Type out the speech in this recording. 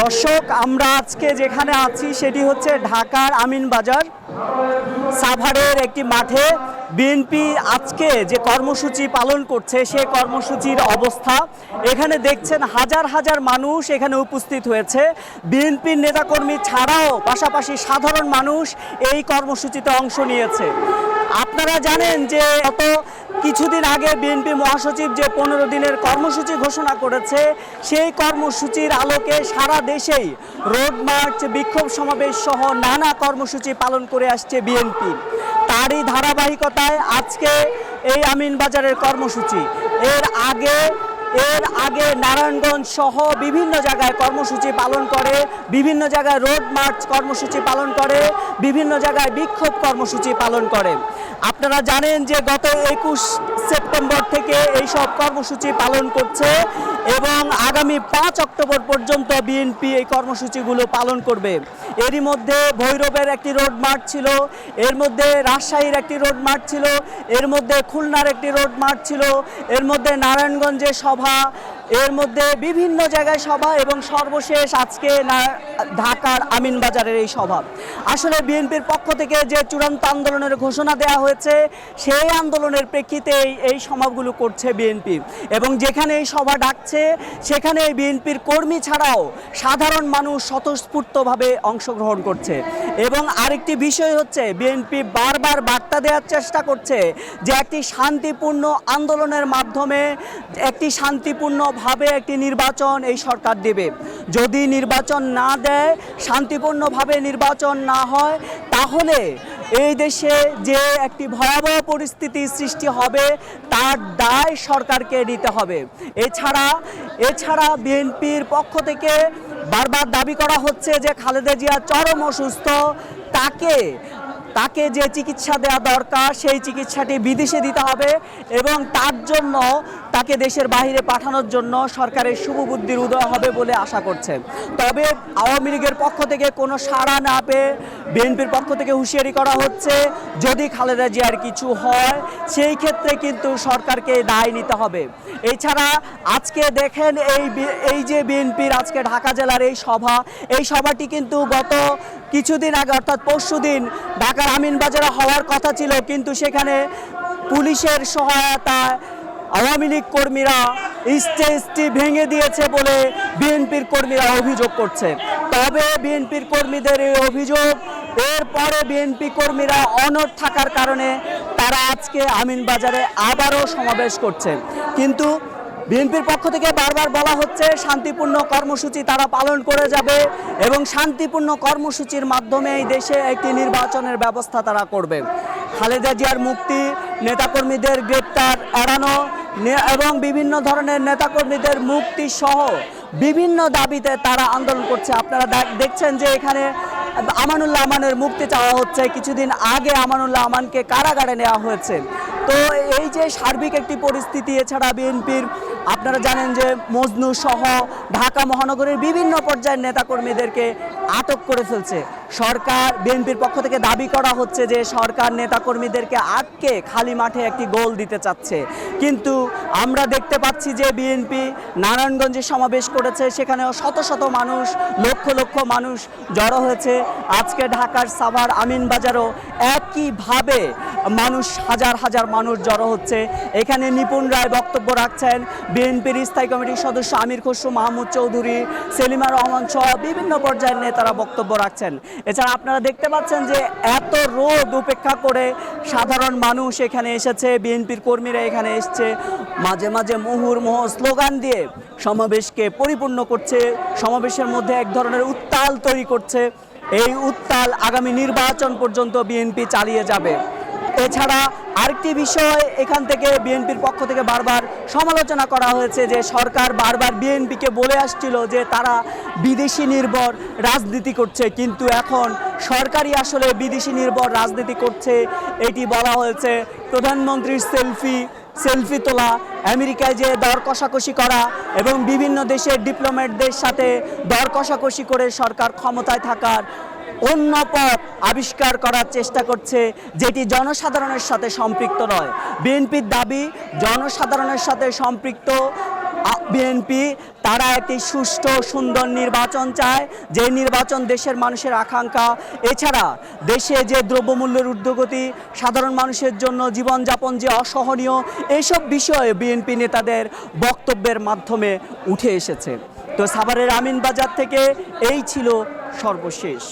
দর্শক, আমরা আজকে যেখানে আছি সেটি হচ্ছে ঢাকার আমিন বাজার। সাভারের একটি মাঠে বিএনপি আজকে যে কর্মসূচি পালন করছে, সে কর্মসূচির অবস্থা। এখানে দেখছেন হাজার হাজার মানুষ এখানে উপস্থিত হয়েছে। বিএনপির নেতাকর্মী ছাড়াও পাশাপাশি সাধারণ মানুষ এই কর্মসূচিতে অংশ নিয়েছে। আপনারা জানেন যে গত কিছুদিন আগে বিএনপি মহাসচিব যে পনেরো দিনের কর্মসূচি ঘোষণা করেছে, সেই কর্মসূচির আলোকে সারা দেশেই রোড মার্চ, বিক্ষোভ সমাবেশ সহ নানা কর্মসূচি পালন করে আসছে বিএনপি। তারই ধারাবাহিকতায় আজকে এই আমিন বাজারের কর্মসূচি। এর আগে এর আগে নারায়ণগঞ্জ সহ বিভিন্ন জায়গায় কর্মসূচি পালন করে, বিভিন্ন জায়গায় রোড মার্চ কর্মসূচি পালন করে, বিভিন্ন জায়গায় বিক্ষোভ কর্মসূচি পালন করে। আপনারা জানেন যে গত একুশ সেপ্টেম্বর থেকে এই সব কর্মসূচি পালন করছে এবং আগামী পাঁচ অক্টোবর পর্যন্ত বিএনপি এই কর্মসূচিগুলো পালন করবে। এরই মধ্যে ভৈরবের একটি রোড মার্চ ছিল, এর মধ্যে রাজশাহীর একটি রোড মার্চ ছিল, এর মধ্যে খুলনার একটি রোড মার্চ ছিল, এর মধ্যে নারায়ণগঞ্জে সভা এর মধ্যে বিভিন্ন জায়গায় সভা এবং সর্বশেষ আজকে ঢাকার আমিন বাজারের এই সভা। আসলে বিএনপির পক্ষ থেকে যে চূড়ান্ত আন্দোলনের ঘোষণা দেওয়া হয়েছে, সেই আন্দোলনের প্রেক্ষিতে এই- সমাগুলো করছে বিএনপি। এবং যেখানে এই সভা ডাকছে, সেখানে বিএনপির কর্মী ছাড়াও সাধারণ মানুষ স্বতঃস্ফূর্তভাবে অংশগ্রহণ করছে। এবং আরেকটি বিষয় হচ্ছে, বিএনপি বারবার বার্তা দেওয়ার চেষ্টা করছে যে একটি শান্তিপূর্ণ আন্দোলনের মাধ্যমে, একটি শান্তিপূর্ণভাবে একটি নির্বাচন এই সরকার দেবে। যদি নির্বাচন না দেয়, শান্তিপূর্ণভাবে নির্বাচন না হয়, তাহলে এই দেশে যে একটি ভয়াবহ পরিস্থিতি সৃষ্টি হবে, তার দায় সরকারকে নিতে হবে। এছাড়া এছাড়া বিএনপির পক্ষ থেকে বারবার দাবি করা হচ্ছে যে খালেদা জিয়া চরম অসুস্থ। তাকে তাকে যে চিকিৎসা দেওয়া দরকার, সেই চিকিৎসাটি বিদেশে দিতে হবে এবং তার জন্য তাকে দেশের বাইরে পাঠানোর জন্য সরকারের শুভবুদ্ধির উদয় হবে বলে আশা করছে। তবে আওয়ামী লীগের পক্ষ থেকে কোনো সাড়া না পেয়ে বিএনপির পক্ষ থেকে হুঁশিয়ারি করা হচ্ছে, যদি খালেদা জিয়ার কিছু হয়, সেই ক্ষেত্রে কিন্তু সরকারকে দায় নিতে হবে। এছাড়া আজকে দেখেন এই এই যে বিএনপির আজকে ঢাকা জেলার এই সভা, এই সভাটি কিন্তু গত কিছুদিন আগে, অর্থাৎ পরশু দিন ঢাকার আমিন বাজারে হওয়ার কথা ছিল, কিন্তু সেখানে পুলিশের সহায়তায় আওয়ামী লীগ কর্মীরা স্টেজটি ভেঙে দিয়েছে বলে বিএনপির কর্মীরা অভিযোগ করছে। তবে বিএনপির কর্মীদের এই অভিযোগ, এরপরে বিএনপি কর্মীরা অনড় থাকার কারণে তারা আজকে আমিন বাজারে আবারও সমাবেশ করছে। কিন্তু বিএনপির পক্ষ থেকে বারবার বলা হচ্ছে, শান্তিপূর্ণ কর্মসূচি তারা পালন করে যাবে এবং শান্তিপূর্ণ কর্মসূচির মাধ্যমে এই দেশে একটি নির্বাচনের ব্যবস্থা তারা করবে। খালেদা জিয়ার মুক্তি নেতাকর্মীদের গ্রেপ্তার, এড়ানো এবং বিভিন্ন ধরনের নেতাকর্মীদের মুক্তি সহ বিভিন্ন দাবিতে তারা আন্দোলন করছে। আপনারা দেখ- দেখছেন যে এখানে আমানুল্লাহ আমানের মুক্তি চাওয়া হচ্ছে। কিছুদিন আগে আমানুল্লাহ আমানকে কারাগারে নেওয়া হয়েছে। তো এই যে সার্বিক একটি পরিস্থিতি, এছাড়া বিএনপির, আপনারা জানেন যে মজনু সহ ঢাকা মহানগরের বিভিন্ন পর্যায়ের নেতাকর্মীদেরকে আটক করে ফেলছে। সরকার বিএনপির পক্ষ থেকে দাবি করা হচ্ছে যে সরকার নেতাকর্মীদেরকে আটকে খালি মাঠে একটি গোল দিতে চাচ্ছে। কিন্তু আমরা দেখতে পাচ্ছি যে বিএনপি নারায়ণগঞ্জে সমাবেশ করেছে, সেখানেও শত শত মানুষ, লক্ষ লক্ষ মানুষ জড়ো হয়েছে। আজকে ঢাকার সাভার আমিন বাজারও একইভাবে মানুষ, হাজার হাজার মানুষ জড়ো হচ্ছে। এখানে নিপুণ রায় বক্তব্য রাখছেন বিএনপির স্থায়ী কমিটির সদস্য আমির খসরু মাহমুদ চৌধুরী, সেলিমা রহমান সহ বিভিন্ন পর্যায়ের নেতারা বক্তব্য রাখছেন। এছাড়া আপনারা দেখতে পাচ্ছেন যে এত রোদ উপেক্ষা করে সাধারণ মানুষ এখানে এসেছে, বিএনপির কর্মীরা এখানে এসছে। মাঝে মাঝে মুহুর্মুহ স্লোগান দিয়ে সমাবেশকে পরিপূর্ণ করছে। সমাবেশের মধ্যে এক ধরনের উত্তাল তৈরি করছে। এই উত্তাল আগামী নির্বাচন পর্যন্ত বিএনপি চালিয়ে যাবে। এছাড়া আরেকটি বিষয়, এখান থেকে বিএনপির পক্ষ থেকে বারবার সমালোচনা করা হয়েছে যে সরকার বারবার বিএনপিকে বলে আসছিল যে তারা বিদেশি নির্ভর রাজনীতি করছে। কিন্তু এখন সরকারই আসলে বিদেশি নির্ভর রাজনীতি করছে। এটি বলা হয়েছে, প্রধানমন্ত্রীর সেলফি সেলফি তোলা, আমেরিকায় যে দর কষাকষি করা এবং বিভিন্ন দেশের ডিপ্লোম্যাটদের সাথে দর কষাকষি করে সরকার ক্ষমতায় থাকার অন্য পথ আবিষ্কার করার চেষ্টা করছে, যেটি জনসাধারণের সাথে সম্পৃক্ত নয়। বিএনপির দাবি, জনসাধারণের সাথে সম্পৃক্ত বিএনপি, তারা একটি সুষ্ঠু, সুন্দর নির্বাচন চায়। যে নির্বাচন দেশের মানুষের আকাঙ্ক্ষা, এছাড়া দেশে যে দ্রব্যমূল্যের ঊর্ধ্বগতি, সাধারণ মানুষের জন্য জীবনযাপন যে অসহনীয় এইসব বিষয়ে বিএনপি নেতাদের বক্তব্যের মাধ্যমে উঠে এসেছে। তো সাভারের আমিন বাজার থেকে এই ছিল সর্বশেষ।